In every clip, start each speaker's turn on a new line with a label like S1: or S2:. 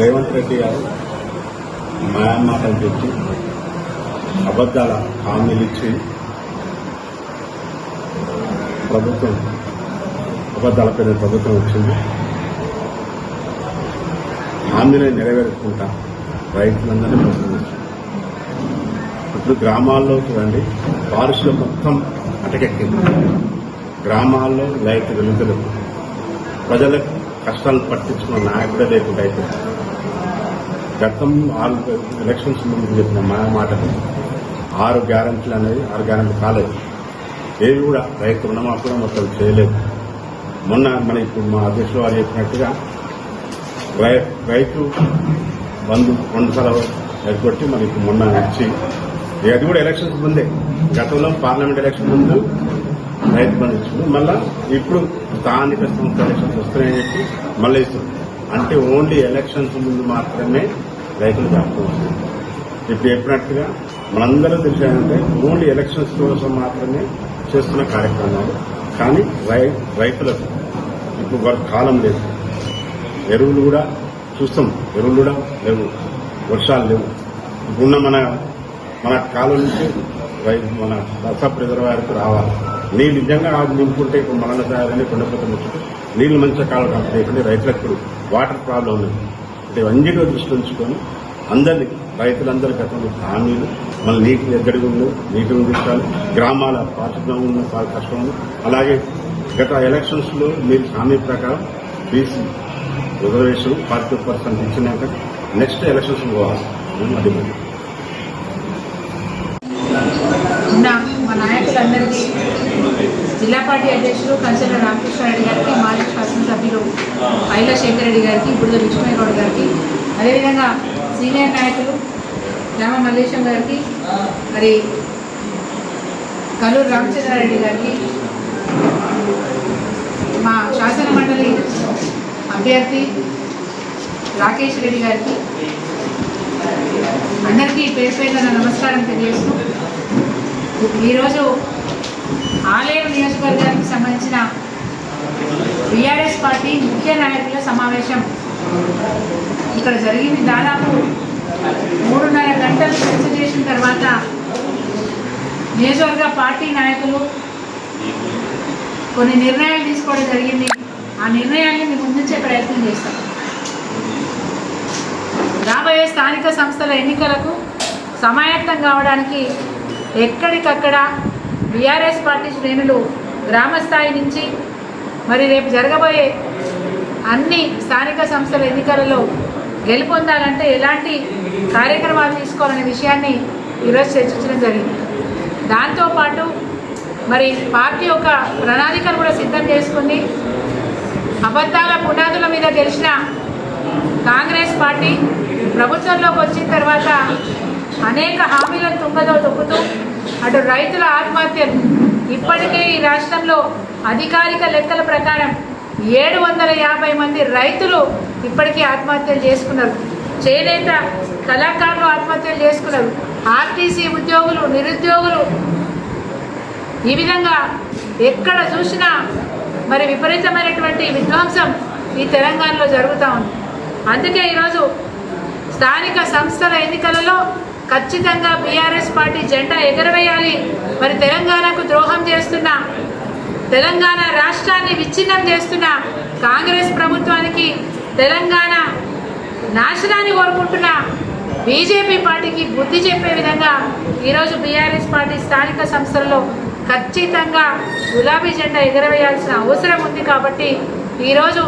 S1: రేవంత్ రెడ్డి గారు మాయా మాటలు చెప్పి అబద్ధాల హామీలు ఇచ్చి ప్రభుత్వం అబద్ధాల పేరు ప్రభుత్వం వచ్చింది. హామీలను నెరవేర్చుకుంటా రైతులందరినీ మోసం ఇప్పుడు గ్రామాల్లో చూడండి బారిష్లో మొత్తం అటకెక్కింది. గ్రామాల్లో లైట్ వెలుగులు ప్రజలకు కష్టాలు పట్టించుకున్న నాయకుడే లేకుండా అయిపోయింది. గతం ఆరు ఎలక్షన్స్ ముందు చెప్పిన మా మాటలు. ఆరు గ్యారంటీలు అనేది ఆరు గ్యారంటీ కాలేదు. ఏవి కూడా రైతు రుణమాఫీ కూడా మొత్తం చేయలేదు. మొన్న మన ఇప్పుడు మా అధ్యక్షులు వారు చెప్పినట్టుగా రైతు బంధు రెండు సార్లు ఎగ్గొట్టి మనకి మొన్న ఇచ్చి అది కూడా ఎలక్షన్స్ ముందే. గతంలో పార్లమెంట్ ఎలక్షన్ ముందు రైతు బంధు ఇచ్చింది మళ్ళీ ఇప్పుడు స్థానిక సంస్థ ఎలక్షన్స్ వస్తున్నాయని చెప్పి మళ్ళీ ఇస్తుంది అంటే ఓన్లీ ఎలక్షన్స్ ముందు మాత్రమే రైతులు జ్ఞాపకం ఇప్పుడు చెప్పినట్టుగా మనందరూ తెలిసాయంటే ఓన్లీ ఎలక్షన్స్ కోసం మాత్రమే చేస్తున్న కార్యక్రమాలు. కానీ రై రైతులకు ఇప్పుడు వారి కాలం లేదు. ఎరువులు కూడా చూస్తాం. ఎరువులు కూడా లేవు. వర్షాలు లేవు. ఇప్పుడున్న మన మన కాలం నుంచి రై- మన దసప్ రిజర్వాయర్కి రావాలి. నీళ్ళు నిజంగా నింపుకుంటే ఇప్పుడు మరణ తయారని కొండపోతే నీళ్ళు నీళ్ళు మంచిగా కాలం కాబట్టి రైతులకు వాటర్ ప్రాబ్లం లేదు ఇవన్నిటిలో దృష్టి ఉంచుకొని అందరినీ రైతులందరి గతంలో హామీలు మన నీటి ఎద్దడిగా ఉంది నీటి ఉండించాలి గ్రామాల పారిశుభ్రం ఉన్న చాలా కష్టం ఉంది అలాగే గత ఎలక్షన్స్లో మీరు హామీ ప్రకారం బీసీ రిజర్వేషన్ ఫార్టీ పర్సెంట్ ఇచ్చినాక నెక్స్ట్ ఎలక్షన్స్ పోవాలి అది మరి.
S2: మా నాయకులందరికీ జిల్లా పార్టీ అధ్యక్షులు కంచెల రామకృష్ణారెడ్డి గారికి మాజీ శాసనసభ్యులు ఐలా శేఖర్ రెడ్డి గారికి బుడిద విష్ణుగౌడ్ గారికి అదేవిధంగా సీనియర్ నాయకులు రామ మల్లేశం గారికి మరి కల్లూరు రామచంద్రారెడ్డి గారికి మా శాసన మండలి అభ్యర్థి రాకేష్ రెడ్డి గారికి అందరికీ పేరు పేరున నమస్కారం తెలియజేస్తూ ఈరోజు ఆలేరు నియోజకవర్గానికి సంబంధించిన బీఆర్ఎస్ పార్టీ ముఖ్య నాయకుల సమావేశం ఇక్కడ జరిగింది. దాదాపు మూడున్నర గంటలు చర్చ చేసిన తర్వాత నియోజకవర్గ పార్టీ నాయకులు కొన్ని నిర్ణయాలు తీసుకోవడం జరిగింది. ఆ నిర్ణయాన్ని మీ ముందుంచే ప్రయత్నం చేస్తాం. రాబోయే స్థానిక సంస్థల ఎన్నికలకు సమాయత్తం కావడానికి ఎక్కడికక్కడ బీఆర్ఎస్ పార్టీ శ్రేణులు గ్రామ స్థాయి నుంచి మరి రేపు జరగబోయే అన్ని స్థానిక సంస్థల ఎన్నికలలో గెలుపొందాలంటే ఎలాంటి కార్యక్రమాలు తీసుకోవాలనే విషయాన్ని ఈరోజు చర్చించడం జరిగింది. దాంతోపాటు మరి పార్టీ యొక్క ప్రణాళికను కూడా సిద్ధం చేసుకుంది. అబద్ధాల పునాదుల మీద గెలిచిన కాంగ్రెస్ పార్టీ ప్రభుత్వంలోకి వచ్చిన తర్వాత అనేక హామీలను తుంగదో అటు రైతుల ఆత్మహత్యలు ఇప్పటికే ఈ రాష్ట్రంలో అధికారిక లెక్కల ప్రకారం ఏడు వందల యాభై మంది రైతులు ఇప్పటికీ ఆత్మహత్యలు చేసుకున్నారు. చేనేత కళాకారులు ఆత్మహత్యలు చేసుకున్నారు. ఆర్టీసీ ఉద్యోగులు నిరుద్యోగులు. ఈ విధంగా ఎక్కడ చూసినా మరి విపరీతమైనటువంటి విధ్వంసం ఈ తెలంగాణలో జరుగుతూ ఉంది. అందుకే ఈరోజు స్థానిక సంస్థల ఎన్నికలలో ఖచ్చితంగా బీఆర్ఎస్ పార్టీ జెండా ఎగరవేయాలి. మరి తెలంగాణకు ద్రోహం చేస్తున్న తెలంగాణ రాష్ట్రాన్ని విచ్ఛిన్నం చేస్తున్న కాంగ్రెస్ ప్రభుత్వానికి తెలంగాణ నాశనాన్ని కోరుకుంటున్న బీజేపీ పార్టీకి బుద్ధి చెప్పే విధంగా ఈరోజు బీఆర్ఎస్ పార్టీ స్థానిక సంస్థల్లో ఖచ్చితంగా గులాబీ జెండా ఎగరవేయాల్సిన అవసరం ఉంది కాబట్టి ఈరోజు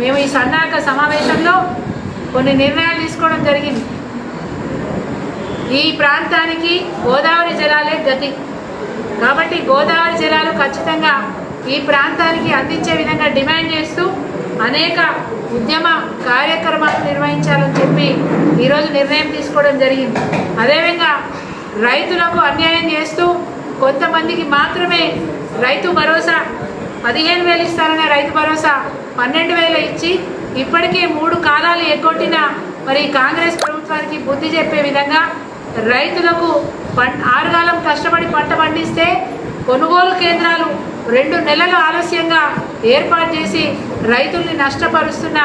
S2: మేము ఈ సన్నాహక సమావేశంలో కొన్ని నిర్ణయాలు తీసుకోవడం జరిగింది. ఈ ప్రాంతానికి గోదావరి జలాలే గతి. కాబట్టి గోదావరి జలాలు ఖచ్చితంగా ఈ ప్రాంతానికి అందించే విధంగా డిమాండ్ చేస్తూ అనేక ఉద్యమ కార్యక్రమాలు నిర్వహించాలని చెప్పి ఈరోజు నిర్ణయం తీసుకోవడం జరిగింది. అదేవిధంగా రైతులకు అన్యాయం చేస్తూ కొంతమందికి మాత్రమే రైతు భరోసా పదిహేను వేలు ఇస్తారనే రైతు భరోసా పన్నెండు వేలు ఇచ్చి ఇప్పటికే మూడు కాలాలు ఎగ్గొట్టిన మరి కాంగ్రెస్ ప్రభుత్వానికి బుద్ధి చెప్పే విధంగా రైతులకు పంట ఆరుగాలం కష్టపడి పంట పండిస్తే కొనుగోలు కేంద్రాలు రెండు నెలలు ఆలస్యంగా ఏర్పాటు చేసి రైతుల్ని నష్టపరుస్తున్న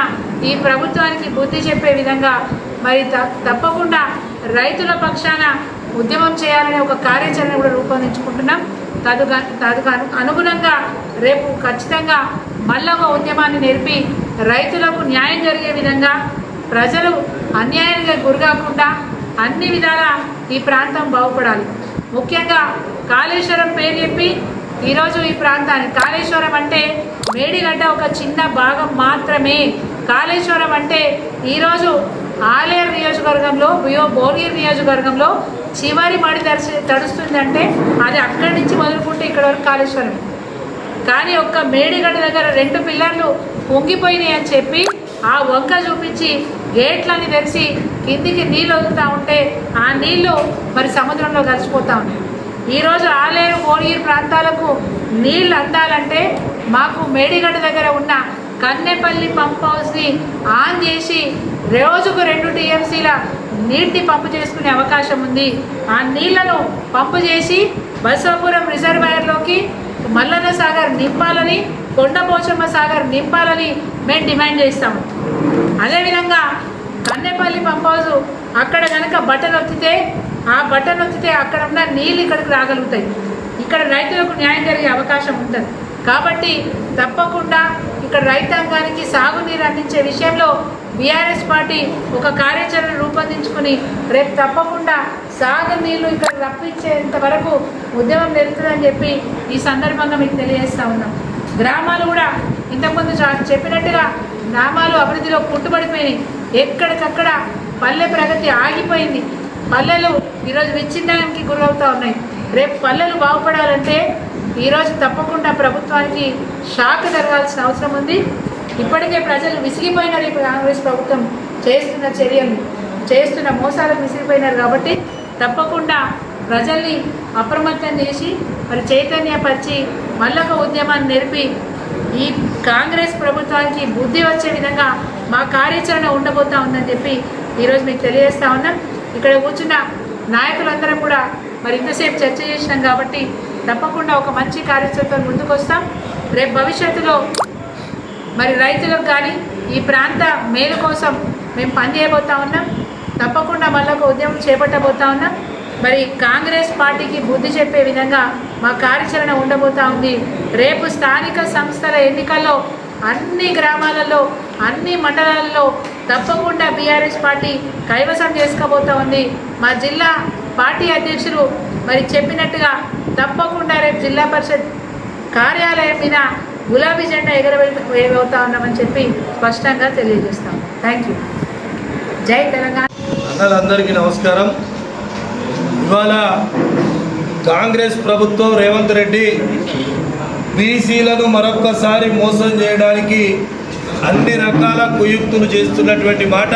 S2: ఈ ప్రభుత్వానికి బుద్ధి చెప్పే విధంగా మరి తప్పకుండా రైతుల పక్షాన ఉద్యమం చేయాలనే ఒక కార్యాచరణ కూడా రూపొందించుకుంటున్నాం. తదుగా తదుకు అనుగుణంగా రేపు ఖచ్చితంగా మళ్ళా ఒక ఉద్యమాన్ని నేర్పి రైతులకు న్యాయం జరిగే విధంగా ప్రజలు అన్యాయానికి గురికాకుండా అన్ని విధాల ఈ ప్రాంతం బాగుపడాలి. ముఖ్యంగా కాళేశ్వరం పేరు చెప్పి ఈరోజు ఈ ప్రాంతానికి కాళేశ్వరం అంటే మేడిగడ్డ ఒక చిన్న భాగం మాత్రమే. కాళేశ్వరం అంటే ఈరోజు ఆలేరు నియోజకవర్గంలో బియో భోగిర్ నియోజకవర్గంలో చివరి మడి దర్శి తడుస్తుందంటే అది అక్కడి నుంచి మొదలుకుంటే ఇక్కడ వరకు కాళేశ్వరం కానీ ఒక్క మేడిగడ్డ దగ్గర రెండు పిల్లర్లు పొంగిపోయినాయి అని చెప్పి ఆ వంక చూపించి గేట్లని తెరిచి కిందికి నీళ్ళు వదులుతూ ఉంటే ఆ నీళ్ళు మరి సముద్రంలో కలిసిపోతూ ఉన్నాయి. ఈరోజు ఆలేరు కోడిగిరి ప్రాంతాలకు నీళ్ళు అందాలంటే మాకు మేడిగడ్డ దగ్గర ఉన్న కన్నెపల్లి పంప్ హౌస్ని ఆన్ చేసి రోజుకు రెండు టీఎంసీల నీటిని పంపు చేసుకునే అవకాశం ఉంది. ఆ నీళ్ళను పంపు చేసి బసవపురం రిజర్వాయర్లోకి మల్లన్న సాగర్ నింపాలని కొండపోచమ్మ సాగర్ నింపాలని మేము డిమాండ్ చేస్తాము. అదేవిధంగా కన్నెపల్లి పంప్ హౌస్ అక్కడ కనుక బట్టలు వచ్చితే ఆ బట్టలు వచ్చితే అక్కడ ఉన్న నీళ్ళు ఇక్కడికి రాగలుగుతాయి. ఇక్కడ రైతులకు న్యాయం జరిగే అవకాశం ఉంటుంది. కాబట్టి తప్పకుండా ఇక్కడ రైతాంగానికి సాగునీరు అందించే విషయంలో బీఆర్ఎస్ పార్టీ ఒక కార్యాచరణ రూపొందించుకుని రేపు తప్పకుండా సాగునీళ్ళు ఇక్కడ రప్పించేంత వరకు ఉద్యమం జరుగుతుందని చెప్పి ఈ సందర్భంగా మీకు తెలియజేస్తా ఉన్నాం. గ్రామాలు కూడా ఇంతకుముందు చెప్పినట్టుగా గ్రామాలు అభివృద్ధిలో పుట్టుబడిపోయినాయి. ఎక్కడికక్కడ పల్లె ప్రగతి ఆగిపోయింది. పల్లెలు ఈరోజు విచ్ఛిన్నానికి గురవుతూ ఉన్నాయి. రేపు పల్లెలు బాగుపడాలంటే ఈరోజు తప్పకుండా ప్రభుత్వానికి షాక్ జరగాల్సిన అవసరం ఉంది. ఇప్పటికే ప్రజలు విసిగిపోయినారు ఇప్పుడు కాంగ్రెస్ ప్రభుత్వం చేస్తున్న చర్యలు. చేస్తున్న మోసాలకు విసిగిపోయినారు కాబట్టి తప్పకుండా ప్రజల్ని అప్రమత్తం చేసి మరి చైతన్యపరిచి మళ్ళొక ఉద్యమాన్ని నేర్పి ఈ కాంగ్రెస్ ప్రభుత్వానికి బుద్ధి వచ్చే విధంగా మా కార్యాచరణ ఉండబోతా ఉందని చెప్పి ఈరోజు మీకు తెలియజేస్తా ఉన్నాం. ఇక్కడ కూర్చున్న నాయకులందరం కూడా మరి ఇంతసేపు చర్చ చేసినాం కాబట్టి తప్పకుండా ఒక మంచి కార్యాచరణతో ముందుకు వస్తాం రేపు భవిష్యత్తులో మరి రైతులకు కానీ ఈ ప్రాంత మేలు కోసం మేము పనిచేయబోతా ఉన్నాం. తప్పకుండా మళ్ళీ ఒక ఉద్యమం చేపట్టబోతా ఉన్నాం. మరి కాంగ్రెస్ పార్టీకి బుద్ధి చెప్పే విధంగా మా కార్యాచరణ ఉండబోతా ఉంది. రేపు స్థానిక సంస్థల ఎన్నికల్లో అన్ని గ్రామాలలో అన్ని మండలాలలో తప్పకుండా బీఆర్ఎస్ పార్టీ కైవసం చేసుకోబోతా ఉంది. మా జిల్లా పార్టీ అధ్యక్షులు మరి చెప్పినట్టుగా తప్పకుండా రేపు జిల్లా పరిషత్ కార్యాలయం మీద గులాబీ జెండా ఎగరవేయబోతా ఉన్నామని చెప్పి స్పష్టంగా తెలియజేస్తాం. థ్యాంక్ యూ జై తెలంగాణ.
S3: అందరికీ నమస్కారం. ఇవాళ కాంగ్రెస్ ప్రభుత్వం రేవంత్ రెడ్డి బీసీలను మరొక్కసారి మోసం చేయడానికి అన్ని రకాల కుయుక్తులు చేస్తున్నటువంటి మాట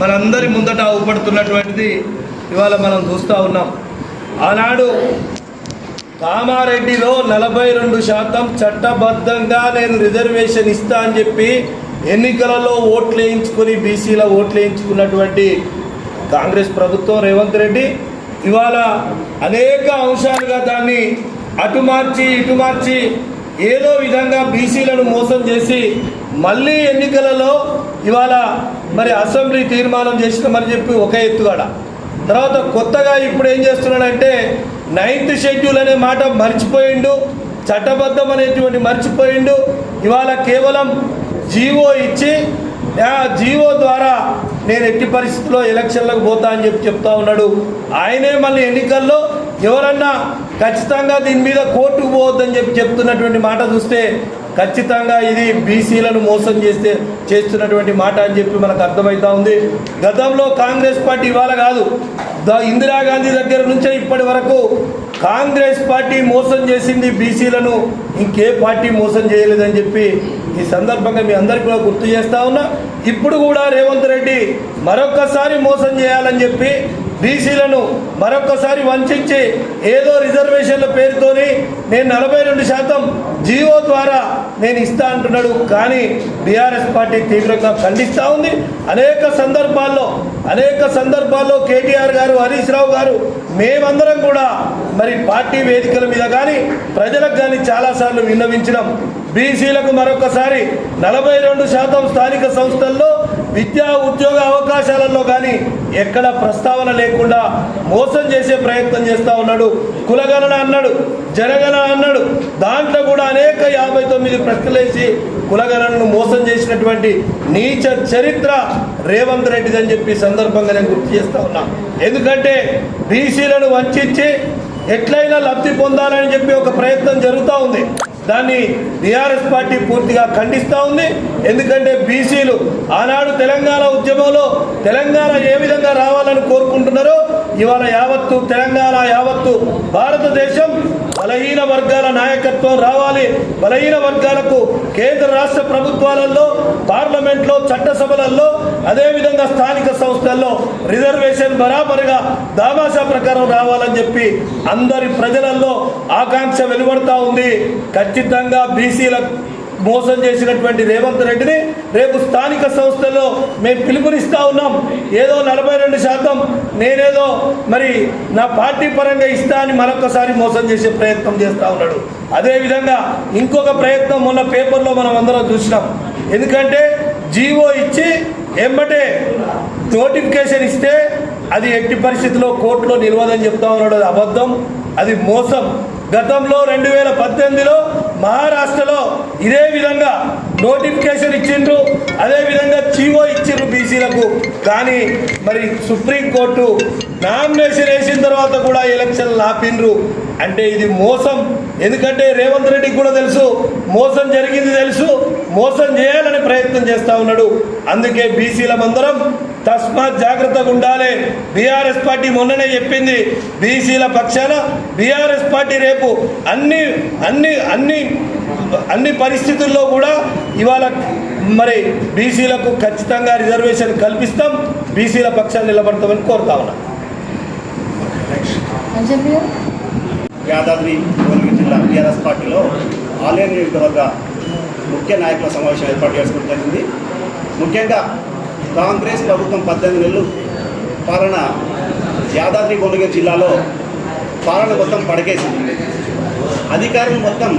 S3: మనందరి ముందట అవుపడుతున్నటువంటిది ఇవాళ మనం చూస్తూ ఉన్నాం. ఆనాడు కామారెడ్డిలో నలభై రెండు శాతం చట్టబద్ధంగా నేను రిజర్వేషన్ ఇస్తా అని చెప్పి ఎన్నికలలో ఓట్లు వేయించుకొని బీసీల ఓట్లు వేయించుకున్నటువంటి కాంగ్రెస్ ప్రభుత్వం రేవంత్ రెడ్డి ఇవాళ అనేక అంశాలుగా దాన్ని అటు మార్చి ఇటు మార్చి ఏదో విధంగా బీసీలను మోసం చేసి మళ్ళీ ఎన్నికలలో ఇవాళ మరి అసెంబ్లీ తీర్మానం చేసినామని చెప్పి ఒక ఎత్తుగాడ. తర్వాత కొత్తగా ఇప్పుడు ఏం చేస్తున్నాడంటే నైన్త్ షెడ్యూల్ అనే మాట మర్చిపోయిండు చట్టబద్ధం అనేటువంటి మర్చిపోయిండు. ఇవాళ కేవలం జీవో ఇచ్చి జీవో ద్వారా నేను ఎట్టి పరిస్థితుల్లో ఎలక్షన్లకు పోతా అని చెప్పి చెప్తా ఉన్నాడు. ఆయనే మళ్ళీ ఎన్నికల్లో ఎవరన్నా ఖచ్చితంగా దీని మీద కోర్టుకు పోవద్దని చెప్పి చెప్తున్నటువంటి మాట చూస్తే ఖచ్చితంగా ఇది బీసీలను మోసం చేస్తే చేస్తున్నటువంటి మాట అని చెప్పి మనకు అర్థమవుతా ఉంది. గతంలో కాంగ్రెస్ పార్టీ ఇవాళ కాదు. ఇందిరాగాంధీ దగ్గర నుంచే ఇప్పటి వరకు కాంగ్రెస్ పార్టీ మోసం చేసింది బీసీలను ఇంకే పార్టీ మోసం చేయలేదని చెప్పి ఈ సందర్భంగా మీ అందరికీ కూడా గుర్తు చేస్తా ఉన్నా. ఇప్పుడు కూడా రేవంత్ రెడ్డి మరొకసారి మోసం చేయాలని చెప్పి బీసీలను మరొక్కసారి వంచి ఏదో రిజర్వేషన్ల పేరుతోని నేను నలభై రెండు శాతం జీవో ద్వారా నేను ఇస్తా అంటున్నాడు. కానీ బీఆర్ఎస్ పార్టీ తీవ్రంగా ఖండిస్తూ ఉంది. అనేక సందర్భాల్లో అనేక సందర్భాల్లో కేటీఆర్ గారు హరీష్ రావు గారు మేమందరం కూడా మరి పార్టీ వేదికల మీద కానీ ప్రజలకు కానీ చాలాసార్లు విన్నవించినాం. బీసీలకు మరొకసారి నలభై రెండు శాతం స్థానిక సంస్థల్లో విద్యా ఉద్యోగ అవకాశాలలో కానీ ఎక్కడ ప్రస్తావన లేకుండా మోసం చేసే ప్రయత్నం చేస్తూ ఉన్నాడు. కులగణన అన్నాడు జనగణన అన్నాడు. దాంట్లో కూడా అనేక యాభై తొమ్మిది ప్రశ్నలేసి కులగణనను మోసం చేసినటువంటి నీచ చరిత్ర రేవంత్ రెడ్డిది అని చెప్పి సందర్భంగా నేను గుర్తు చేస్తూ ఉన్నా. ఎందుకంటే బీసీలను వంచి ఎట్లయినా లబ్ధి పొందాలని చెప్పి ఒక ప్రయత్నం జరుగుతూ ఉంది. దాన్ని టీఆర్ఎస్ పార్టీ పూర్తిగా ఖండిస్తూ ఉంది. ఎందుకంటే బీసీలు ఆనాడు తెలంగాణ ఉద్యమంలో తెలంగాణ ఏ విధంగా రావాలని కోరుకుంటున్నారో ఇవాళ యావత్తు తెలంగాణ యావత్తు భారతదేశం బలహీన వర్గాల నాయకత్వం రావాలి. బలహీన వర్గాలకు కేంద్ర రాష్ట్ర ప్రభుత్వాలలో పార్లమెంట్లో చట్టసభలలో అదేవిధంగా స్థానిక సంస్థల్లో రిజర్వేషన్ బరాబరుగా దామాషా ప్రకారం రావాలని చెప్పి అందరి ప్రజలలో ఆకాంక్ష వెలువడతా ఉంది. ఖచ్చితంగా బీసీల మోసం చేసినటువంటి రేవంత్ రెడ్డిని రేపు స్థానిక సంస్థల్లో మేము పిలుపునిస్తూ ఉన్నాం. ఏదో నలభై రెండు శాతం నేనేదో మరి నా పార్టీ పరంగా ఇస్తా అని మరొకసారి మోసం చేసే ప్రయత్నం చేస్తూ ఉన్నాడు. అదేవిధంగా ఇంకొక ప్రయత్నం మొన్న పేపర్లో మనం అందరం చూసినాం. ఎందుకంటే జీవో ఇచ్చి ఎంబటే నోటిఫికేషన్ ఇస్తే అది ఎట్టి పరిస్థితిలో కోర్టులో నిలవదని చెప్తా ఉన్నాడు. అది అబద్ధం అది మోసం. గతంలో రెండు వేల పద్దెనిమిదిలో మహారాష్ట్రలో ఇదే విధంగా నోటిఫికేషన్ ఇచ్చిండ్రు. అదే విధంగా చీవో ఇచ్చిండ్రు బీసీలకు. కానీ మరి సుప్రీంకోర్టు నామినేషన్ వేసిన తర్వాత కూడా ఎలక్షన్లు ఆపిండ్రు అంటే ఇది మోసం. ఎందుకంటే రేవంత్ రెడ్డికి కూడా తెలుసు మోసం జరిగింది తెలుసు మోసం చేయాలని ప్రయత్నం చేస్తూ ఉన్నాడు. అందుకే బీసీల మందరం తస్మాత్ జాగ్రత్తగా ఉండాలి. బీఆర్ఎస్ పార్టీ మొన్ననే చెప్పింది. బీసీల పక్షాన బీఆర్ఎస్ పార్టీ రేపు అన్ని అన్ని అన్ని అన్ని పరిస్థితుల్లో కూడా ఇవాళ మరి బీసీలకు ఖచ్చితంగా రిజర్వేషన్ కల్పిస్తాం. బీసీల పక్షాన్ని నిలబడతామని కోరుతా ఉన్నా.
S4: యాదాద్రి భువనగిరి జిల్లా టీఆర్ఎస్ పార్టీలో ఆలయ నియోజకవర్గ ముఖ్య నాయకుల సమావేశం ఏర్పాటు చేసుకోవడం జరిగింది. ముఖ్యంగా కాంగ్రెస్ ప్రభుత్వం పద్దెనిమిది నెలలు పాలన యాదాద్రి భువనగిరి జిల్లాలో పాలన మొత్తం పడకేసింది. అధికారులు మొత్తం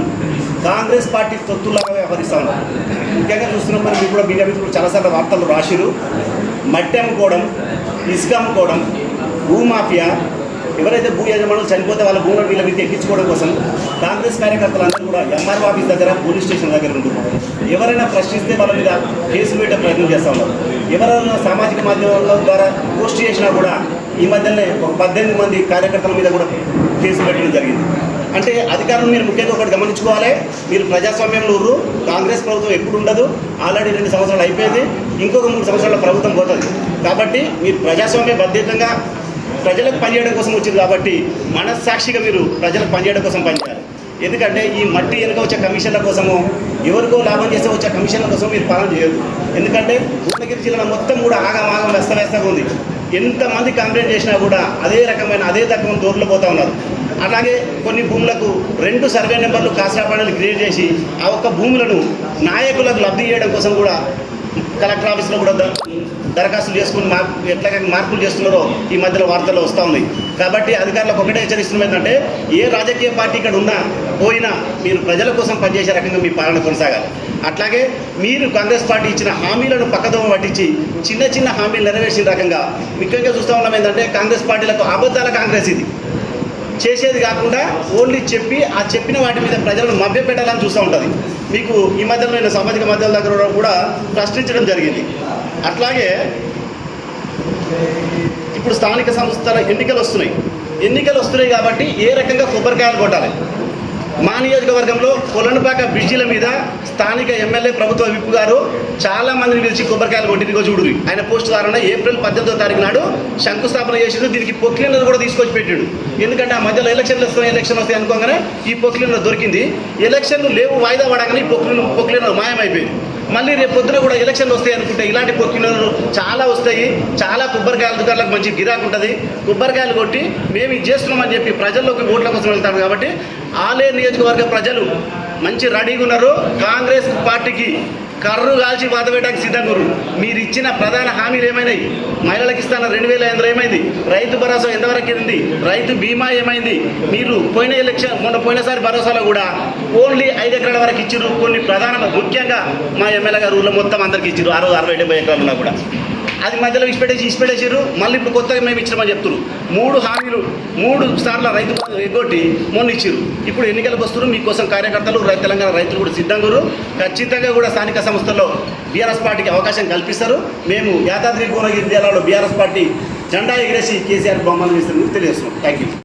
S4: కాంగ్రెస్ పార్టీ తొత్తులాగా వ్యవహరిస్తా ఉన్నారు ముఖ్యంగా చూస్తున్నాం మనం ఇప్పుడు బీజేపీ చాలాసార్లు వార్తలు రాసిరు. మట్టి అమ్ముకోవడం ఇసుక అమ్ముకోవడం భూమాఫియా ఎవరైతే భూ యజమానులు చనిపోతే వాళ్ళ భూములను వీళ్ళ మీద ఎక్కించుకోవడం కోసం కాంగ్రెస్ కార్యకర్తలందరూ కూడా ఎంఆర్ఓ ఆఫీస్ దగ్గర పోలీస్ స్టేషన్ దగ్గర ఉంటున్నారు. ఎవరైనా ప్రశ్నిస్తే వాళ్ళ మీద కేసులు పెట్టే ప్రయత్నం చేస్తూ ఉన్నారు ఎవరైనా సామాజిక మాధ్యమాల ద్వారా పోస్ట్ చేసినా కూడా ఈ మధ్యనే ఒక పద్దెనిమిది మంది కార్యకర్తల మీద కూడా కేసులు పెట్టడం జరిగింది. అంటే అధికారులు మీరు ముఖ్యంగా ఒకటి గమనించుకోవాలి. మీరు ప్రజాస్వామ్యంలో ఉర్రు కాంగ్రెస్ ప్రభుత్వం ఎప్పుడు ఉండదు. ఆల్రెడీ రెండు సంవత్సరాలు అయిపోయింది. ఇంకొక మూడు సంవత్సరాల ప్రభుత్వం పోతుంది. కాబట్టి మీరు ప్రజాస్వామ్య బద్ధితంగా ప్రజలకు పనిచేయడం కోసం వచ్చింది కాబట్టి మనస్సాక్షిగా మీరు ప్రజలకు పనిచేయడం కోసం పనిచేయాలి. ఎందుకంటే ఈ మట్టి వెనుక వచ్చే కమిషన్ల కోసము ఎవరికో లాభం చేస్తే వచ్చే కమిషన్ల కోసం మీరు పాలన చేయదు ఎందుకంటే భువనగిరి జిల్లా మొత్తం కూడా ఆగమాగం వ్యస్తవ్యస్తంగా ఉంది. ఎంతమంది కంప్లైంట్ చేసినా కూడా అదే రకమైన అదే రకమైన దూరంలో పోతా ఉన్నారు. అలాగే కొన్ని భూములకు రెండు సర్వే నెంబర్లు కాసరా క్రియేట్ చేసి ఆ ఒక్క భూములను నాయకులకు లబ్ధి చేయడం కోసం కూడా కలెక్టర్ ఆఫీస్లో కూడా దరఖాస్తులు చేసుకుని మార్పు ఎట్లాగైనా మార్పులు చేస్తున్నారో ఈ మధ్యలో వార్తల్లో వస్తూ ఉన్నాయి కాబట్టి అధికారులకు ఒకటే హెచ్చరిస్తున్నాం ఏంటంటే ఏ రాజకీయ పార్టీ ఇక్కడ ఉన్నా పోయినా మీరు ప్రజల కోసం పనిచేసే రకంగా మీ పాలన కొనసాగాలి. అట్లాగే మీరు కాంగ్రెస్ పార్టీ ఇచ్చిన హామీలను పక్కదోమ పట్టించి చిన్న చిన్న హామీలు నెరవేర్చిన రకంగా ముఖ్యంగా చూస్తూ ఉన్నాం ఏంటంటే కాంగ్రెస్ పార్టీలకు అబద్ధాల కాంగ్రెస్ ఇది. చేసేది కాకుండా ఓన్లీ చెప్పి ఆ చెప్పిన వాటి మీద ప్రజలను మభ్యపెట్టాలని చూస్తూ ఉంటుంది. మీకు ఈ మధ్యలో నేను సామాజిక మాధ్యమాల దగ్గర కూడా ప్రశ్నించడం జరిగింది. అట్లాగే ఇప్పుడు స్థానిక సంస్థల ఎన్నికలు వస్తున్నాయి. ఎన్నికలు వస్తున్నాయి కాబట్టి ఏ రకంగా కొబ్బరికాయలు కొట్టాలి? మా నియోజకవర్గంలో కొలనుపాక బ్రిడ్జిల మీద స్థానిక ఎమ్మెల్యే ప్రభుత్వ విప్ గారు చాలా మందిని పిలిచి కొబ్బరికాయలు కొట్టినగో చూడు ఆయన పోస్ట్ ద్వారా ఏప్రిల్ పద్దెనిమిదో తారీఖు నాడు శంకుస్థాపన చేసిండు. దీనికి పొక్లినర్ కూడా తీసుకొచ్చి పెట్టాడు. ఎందుకంటే ఆ మధ్యలో ఎలక్షన్లు వస్తాయి ఎలక్షన్ వస్తాయి అనుకోగానే ఈ పొక్లినర్ దొరికింది. ఎలక్షన్లు లేవు వాయిదా పడగానే ఈ పొక్లిన పొక్లినర్ మాయమైపోయింది. మళ్ళీ రేపు పొద్దున కూడా ఎలక్షన్లు వస్తాయి అనుకుంటే ఇలాంటి పొక్కినలు చాలా వస్తాయి. చాలా కొబ్బరికాయల దుకాణాలకు మంచి గిరాకు ఉంటుంది. కొబ్బరికాయలు కొట్టి మేము ఇది చేస్తున్నామని చెప్పి ప్రజల్లోకి ఓట్ల కోసం వెళ్తాం కాబట్టి ఆలయ నియోజకవర్గ ప్రజలు మంచి రెడీగా ఉన్నారు. కాంగ్రెస్ పార్టీకి కర్రు కాల్చి బాధ పెట్టడానికి సిద్ధంగురు మీరు ఇచ్చిన ప్రధాన హామీలు ఏమైనాయి? మహిళలకు ఇస్తాన రెండు వేల ఐదు ఏమైంది? రైతు భరోసా ఎంతవరకు ఉంది రైతు బీమా ఏమైంది? మీరు పోయిన ఎలక్షన్ మొన్న పోయినసారి భరోసాలో కూడా ఓన్లీ ఐదు ఎకరాల వరకు ఇచ్చిర్రు. కొన్ని ప్రధాన ముఖ్యంగా మా ఎమ్మెల్యే గారు ఊళ్ళో మొత్తం అందరికి ఇచ్చిర్రు. ఆరు అరవై డెబ్బై ఎకరాలు ఉన్నా కూడా. అది మధ్యలో ఇచ్చిపెట్టేసి ఇచ్చిపెట్టేసారు మళ్ళీ ఇప్పుడు కొత్తగా మేము ఇచ్చినామని చెప్తున్నారు మూడు హామీలు మూడు సార్లు రైతు ఎగ్గొట్టి మొన్న ఇచ్చారు ఇప్పుడు ఎన్నికలకు వస్తున్నారు మీకోసం కార్యకర్తలు తెలంగాణ రైతులు కూడా సిద్ధంగా ఖచ్చితంగా కూడా స్థానిక సంస్థల్లో బీఆర్ఎస్ పార్టీకి అవకాశం కల్పిస్తారు. మేము యాదాద్రి కోనగిరి జిల్లాలో బీఆర్ఎస్ పార్టీ జెండా ఎగిరేసి కేసీఆర్ బొమ్మలు వేస్తున్నారు తెలియజేస్తున్నాం. Thank you